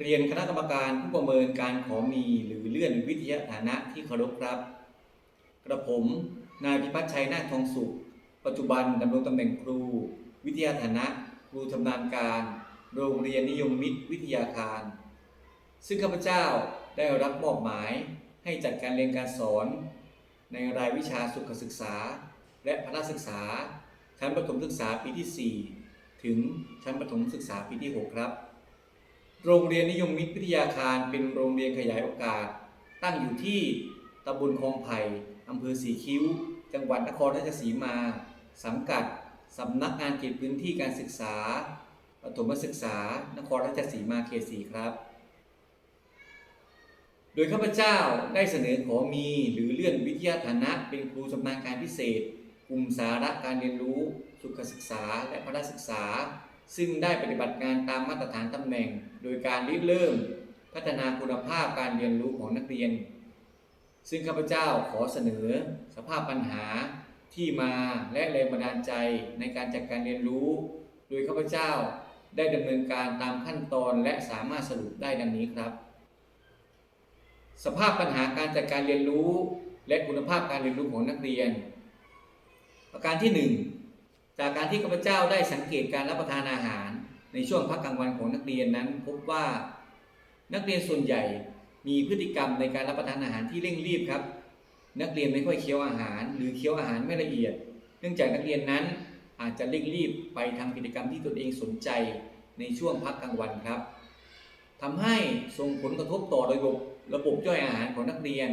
เรียนคณะกรรมการผู้ประเมินการขอมีหรือเลื่อนวิทยาฐานะที่เคารพครับ กระผม นายพิพัฒน์ชัยนาคทองสุข ปัจจุบันดำรงตำแหน่งครู วิทยาฐานะ ครูชำนาญการ โรงเรียนนิยมมิตรวิทยาคาร ซึ่งข้าพเจ้าได้รับมอบหมายให้จัดการเรียนการสอน ในรายวิชาสุขศึกษา และพละศึกษา ชั้นประถมศึกษาปีที่ 4 ถึงชั้นประถมศึกษาปีที่ 6 ครับ โรงเรียนนิยมมิตรวิทยาคารเป็นโรงเรียนขยายโอกาส ตั้งอยู่ที่ตำบลคลองไผ่อำเภอสีคิ้ว จังหวัดนครราชสีมา สังกัดสำนักงานเขตพื้นที่การศึกษาประถมศึกษานครราชสีมาเขตสีครับ โดยข้าพเจ้าได้เสนอขอมีหรือเลื่อนวิทยาฐานะ เป็นครูชำนาญการพิเศษ กลุ่มสาระการเรียนรู้ สุขศึกษาและพละศึกษา ซึ่งได้ปฏิบัติงานตามมาตรฐานตำแหน่ง โดยการริเริ่มพัฒนาคุณภาพการเรียนรู้ของนักเรียน ซึ่งข้าพเจ้าขอเสนอสภาพปัญหาที่มาและแรงบันดาลใจในการจัดการเรียนรู้ โดยข้าพเจ้าได้ดำเนินการตามขั้นตอนและสามารถสรุปได้ดังนี้ครับ สภาพปัญหาการจัดการเรียนรู้ และคุณภาพการเรียนรู้ของนักเรียน ประการที่ 1 จากการที่ข้าพเจ้าได้สังเกตการรับประทานอาหาร ในช่วงพักกลางวันของนักเรียนนั้น พบว่านักเรียนส่วนใหญ่มีพฤติกรรมในการรับประทานอาหารที่เร่งรีบครับ นักเรียนไม่ค่อยเคี้ยวอาหาร หรือเคี้ยวอาหารไม่ละเอียด เนื่องจากนักเรียนนั้นอาจจะเร่งรีบไปทำกิจกรรมที่ตนเองสนใจในช่วงพักกลางวันครับทำให้ส่งผลกระทบต่อระบบระบบย่อยอาหารของนักเรียน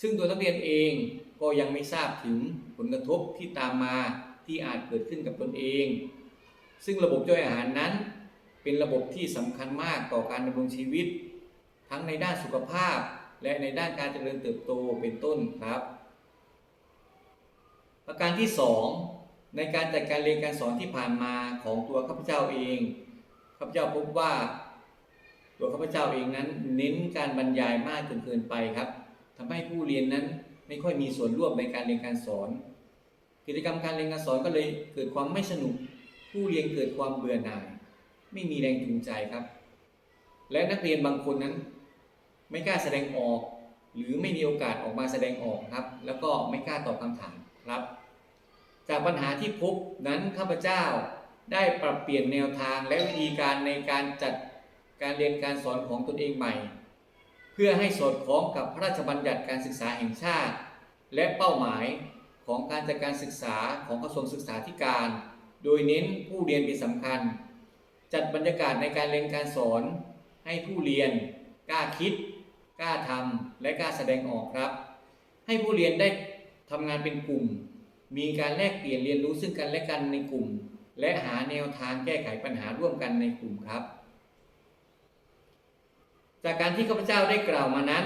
ซึ่งตัวนักเรียนเองก็ยังไม่ทราบถึงผลกระทบที่ตามมาที่อาจเกิดขึ้นกับตนเอง ซึ่งระบบย่อยอาหารนั้น เป็นระบบที่สำคัญมากต่อการดำรงชีวิต ทั้งในด้านสุขภาพ และในด้านการเจริญเติบโตเป็นต้นครับ ประการที่ 2 ในการจัดการเรียนการสอนที่ผ่านมาของตัวข้าพเจ้าเองข้าพเจ้าพบว่าตัวข้าพเจ้าเองนั้น เน้นการบรรยายมากจนเกินไปครับทำให้ผู้เรียนนั้นไม่ค่อยมีส่วนร่วมในการเรียนการสอน กิจกรรมการเรียนการสอนก็เลยเกิดความไม่สนุก ผู้เรียนเกิดความเบื่อหน่าย ไม่มีแรงจูงใจครับ และนักเรียนบางคนนั้น ไม่กล้าแสดงออก หรือไม่มีโอกาสออกมาแสดงออกครับ แล้วก็ไม่กล้าตอบคำถามครับ จากปัญหาที่พบนั้นข้าพเจ้าได้ปรับเปลี่ยนแนวทางและวิธีการในการจัดการเรียนการสอนของตนเองใหม่ เพื่อให้สอดคล้องกับพระราชบัญญัติการศึกษาแห่งชาติ และเป้าหมายของการจัดการศึกษาของกระทรวงศึกษาธิการ โดยเน้นผู้เรียนเป็นสำคัญ จัดบรรยากาศในการเรียนการสอน ให้ผู้เรียนกล้าคิด กล้าทำและกล้าแสดงออกครับ ให้ผู้เรียนได้ทำงานเป็นกลุ่ม มีการแลกเปลี่ยนเรียนรู้ซึ่งกันและกันในกลุ่ม และหาแนวทางแก้ไขปัญหาร่วมกันในกลุ่มครับ จากการที่ข้าพเจ้าได้กล่าวมานั้น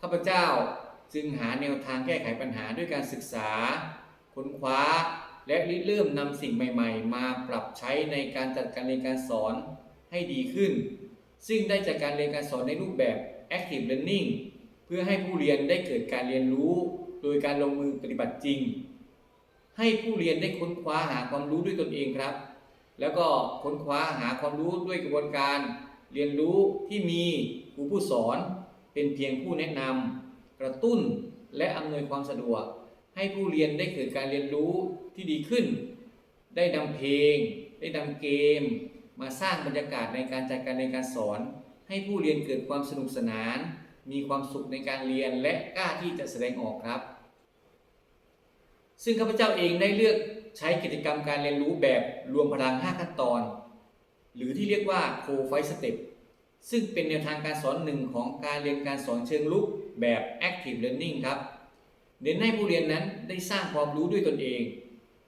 ข้าพเจ้าจึงหาแนวทางแก้ไขปัญหาด้วยการศึกษา ค้นคว้า และริเริ่มนำสิ่งใหม่ ๆ มาปรับใช้ในการจัดการเรียนการสอนให้ดีขึ้น ซึ่งได้จากการเรียนการสอนในรูปแบบ active learning เพื่อให้ผู้เรียนได้เกิดการเรียนรู้ โดยการลงมือปฏิบัติจริง ให้ผู้เรียนได้ค้นคว้าหาความรู้ด้วยตนเองครับ แล้วก็ค้นคว้าหาความรู้ด้วยกระบวนการ เรียนรู้ที่มีครูผู้สอน เป็นเพียงผู้แนะนำกระตุ้นและอำนวยความสะดวก ให้ผู้เรียนได้เกิดการเรียนรู้ที่ดีขึ้น ได้นำเพลง ได้นำเกม มาสร้างบรรยากาศในการจัดการเรียนการสอน ให้ผู้เรียนเกิดความสนุกสนาน มีความสุขในการเรียนและกล้าที่จะแสดงออกครับ ซึ่งข้าพเจ้าเองได้เลือกใช้กิจกรรมการเรียนรู้แบบรวมพลัง 5 ขั้นตอน หรือที่เรียกว่า c o f i s t e p ซึ่งเป็นแนวทางการสอนหนึ่งของการเรียนการสอนเชิงลุกแบบ active learning ครับ เน้นให้ผู้เรียนนั้นได้สร้างความรู้ด้วยตนเอง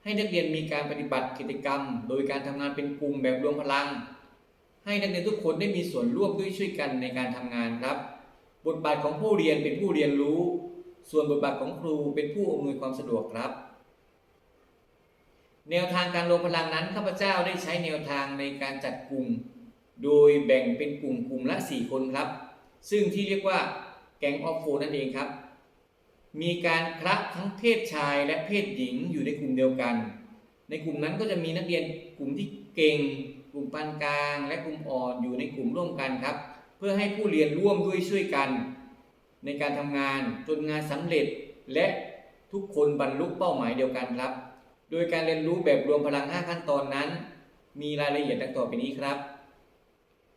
ให้นักเรียนมีการปฏิบัติกิจกรรม โดยการทำงานเป็นกลุ่มแบบรวมพลัง ให้นักเรียนทุกคนได้มีส่วนร่วมด้วยช่วยกันในการทำงานครับ บทบาทของผู้เรียนเป็นผู้เรียนรู้ ส่วนบทบาทของครูเป็นผู้อำนวยความสะดวกครับ แนวทางการรวมพลังนั้นข้าพเจ้าได้ใช้แนวทางในการจัดกลุ่ม โดยแบ่งเป็นกลุ่มกลุ่มละ 4 คนครับ ซึ่งที่เรียกว่าแก๊งออฟโฟนั่นเองครับ มีการคละทั้งเพศชายและเพศหญิงอยู่ในกลุ่มเดียวกัน ในกลุ่มนั้นก็จะมีนักเรียนกลุ่มที่เก่ง กลุ่มปานกลาง และกลุ่มอ่อนอยู่ในกลุ่มร่วมกันครับ เพื่อให้ผู้เรียนร่วมด้วยช่วยกัน ในการทำงานจนงานสำเร็จและทุกคนบรรลุเป้าหมายเดียวกันครับ โดยการเรียนรู้แบบรวมพลัง 5 ขั้นตอนนั้น มีรายละเอียดดังต่อไปนี้ครับ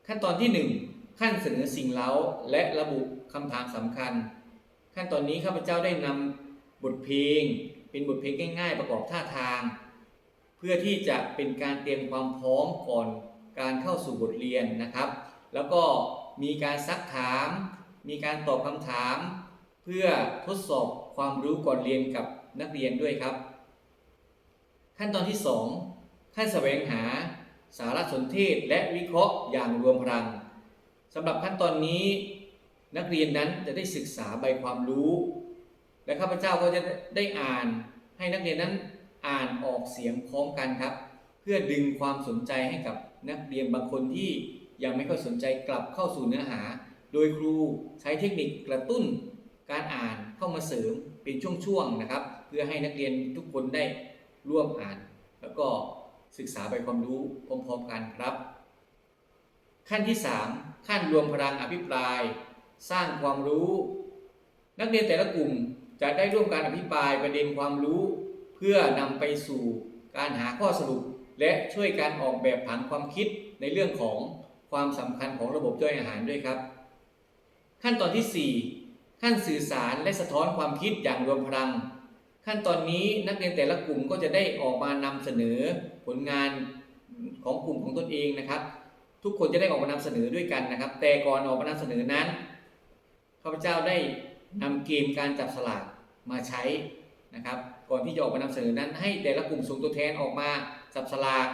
ขั้นตอนที่ 1 ขั้นเสนอสิ่งเล้าและระบุคำถามสำคัญ ขั้นตอนนี้ข้าพเจ้าได้นำบทเพลง เป็นบทเพลงง่าย ๆ ประกอบท่าทาง เพื่อที่จะเป็นการเตรียมความพร้อมก่อนการเข้าสู่บทเรียนนะครับ แล้วก็มีการซักถาม มีการตอบคำถาม เพื่อทดสอบความรู้ก่อนเรียนกับนักเรียนด้วยครับ ขั้นตอนที่ 2 ขั้นแสวงหาสารสนเทศและวิเคราะห์อย่างรวมพลังสำหรับขั้นตอนนี้ นักเรียนนั้นจะได้ศึกษาใบความรู้ และข้าพเจ้าก็จะได้อ่านให้นักเรียนนั้นอ่านออกเสียงพร้อมกันครับ เพื่อดึงความสนใจให้กับนักเรียนบางคนที่ยังไม่ค่อยสนใจกลับเข้าสู่เนื้อหา โดยครูใช้เทคนิคกระตุ้น การอ่านเข้ามาเสริมเป็นช่วงๆนะครับ เพื่อให้นักเรียนทุกคนได้ร่วมอ่าน แล้วก็ศึกษาไปความรู้พร้อมๆกันครับ ขั้นที่ 3 ขั้นรวมพลังอภิปราย สร้างความรู้ นักเรียนแต่ละกลุ่มจะได้ร่วมการอภิปรายประเด็นความรู้ เพื่อนำไปสู่การหาข้อสรุป และช่วยการออกแบบผังความคิดในเรื่องของความสำคัญของระบบย่อยอาหารด้วยครับ ขั้นตอนที่ 4 ขั้นสื่อสารและสะท้อนความคิดอย่างรวมพลัง ขั้นตอนนี้นักเรียนแต่ละกลุ่มก็จะได้ออกมานำเสนอผลงานของกลุ่มของตนเองนะครับ ทุกคนจะได้ออกมานำเสนอด้วยกันนะครับ แต่ก่อนออกมานำเสนอนั้น ข้าพเจ้าได้นำเกมการจับสลากมาใช้นะครับ ก่อนที่จะออกมานำเสนอนั้น ให้แต่ละกลุ่มส่งตัวแทนออกมาจับสลาก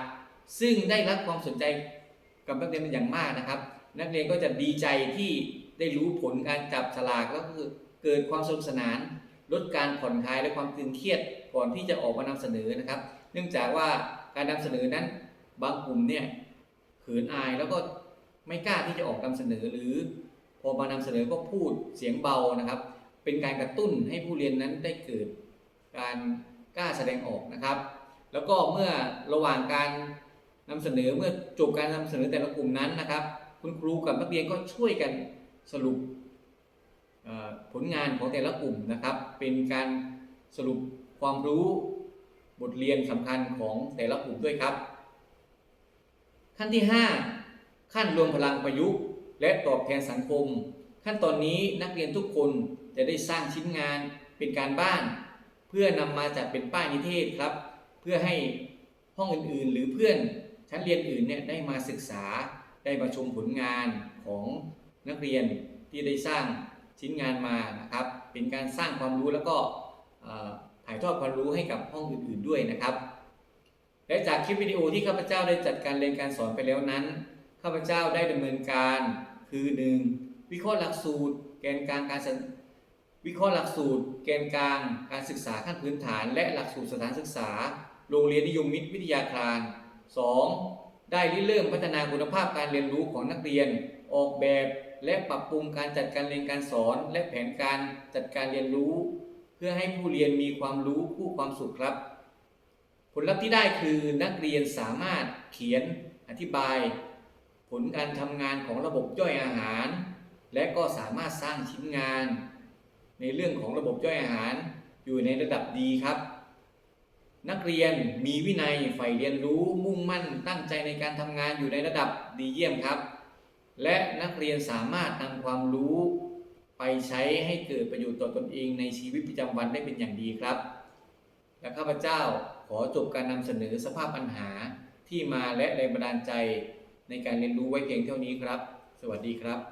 ซึ่งได้รับความสนใจกับนักเรียนเป็นอย่างมากนะครับ นักเรียนก็จะดีใจที่ได้รู้ผลการจับสลากแล้วก็คือเกิดความสนุกสนาน ลดการผ่อนคลายและความตึงเครียดก่อนที่จะออกมานำเสนอนะครับ เนื่องจากว่าการนำเสนอนั้นบางกลุ่มเนี่ยเขินอายแล้วก็ไม่กล้าที่จะออกนำเสนอหรือ พอมานำเสนอก็พูดเสียงเบานะครับ เป็นการกระตุ้นให้ผู้เรียนนั้นได้เกิดการกล้าแสดงออกนะครับ แล้วก็เมื่อระหว่างการนำเสนอเมื่อจบการนำเสนอแต่ละกลุ่มนั้นนะครับ คุณครูกับนักเรียนก็ช่วยกันสรุปผลงานของแต่ละกลุ่มนะครับ เป็นการสรุปความรู้บทเรียนสำคัญของแต่ละกลุ่มด้วยครับ ขั้นที่ 5 ขั้นรวมพลังประยุกต์ และตอบแทนสังคม ขั้นตอนนี้นักเรียนทุกคนจะได้สร้างชิ้นงานเป็นการบ้าน เพื่อนำมาจัดเป็นป้ายนิเทศครับ เพื่อให้ห้องอื่นๆ หรือเพื่อนชั้นเรียนอื่นเนี่ยได้มาศึกษาได้มาชมผลงานของนักเรียนที่ได้สร้างชิ้นงานมานะครับ เป็นการสร้างความรู้แล้วก็ถ่ายทอดความรู้ให้กับห้องอื่นๆด้วยนะครับ และจากคลิปวิดีโอที่ข้าพเจ้าได้จัดการเรียนการสอนไปแล้วนั้น ข้าพเจ้าได้ดำเนินการ คือ 1. วิเคราะห์หลักสูตร แกนกลางการวิเคราะห์หลักสูตร แกนกลางการศึกษาขั้นพื้นฐาน และหลักสูตรสถานศึกษา โรงเรียนนิยมมิตรวิทยาคาร 2. ได้ริเริ่มพัฒนาคุณภาพการเรียนรู้ของนักเรียน ออกแบบ และปรับปรุงการจัดการเรียนการสอน และแผนการจัดการเรียนรู้ เพื่อให้ผู้เรียนมีความรู้คู่ความสุขครับ ผลลัพธ์ที่ได้คือนักเรียนสามารถเขียนอธิบาย ผลการทำงานของระบบย่อยอาหาร และก็สามารถสร้างชิ้นงาน ในเรื่องของระบบย่อยอาหารอยู่ในระดับดีครับ นักเรียนมีวินัยใฝ่เรียนรู้มุ่งมั่นตั้งใจในการทำงานอยู่ในระดับดีเยี่ยมครับ และนักเรียนสามารถนำความรู้ไปใช้ให้เกิดประโยชน์ต่อตนเองในชีวิตประจำวันได้เป็นอย่างดีครับ และข้าพเจ้าขอจบการนำเสนอสภาพปัญหาที่มาและแรงบันดาลใจ ในการเรียนรู้ไว้เพียงเท่านี้ครับ สวัสดีครับ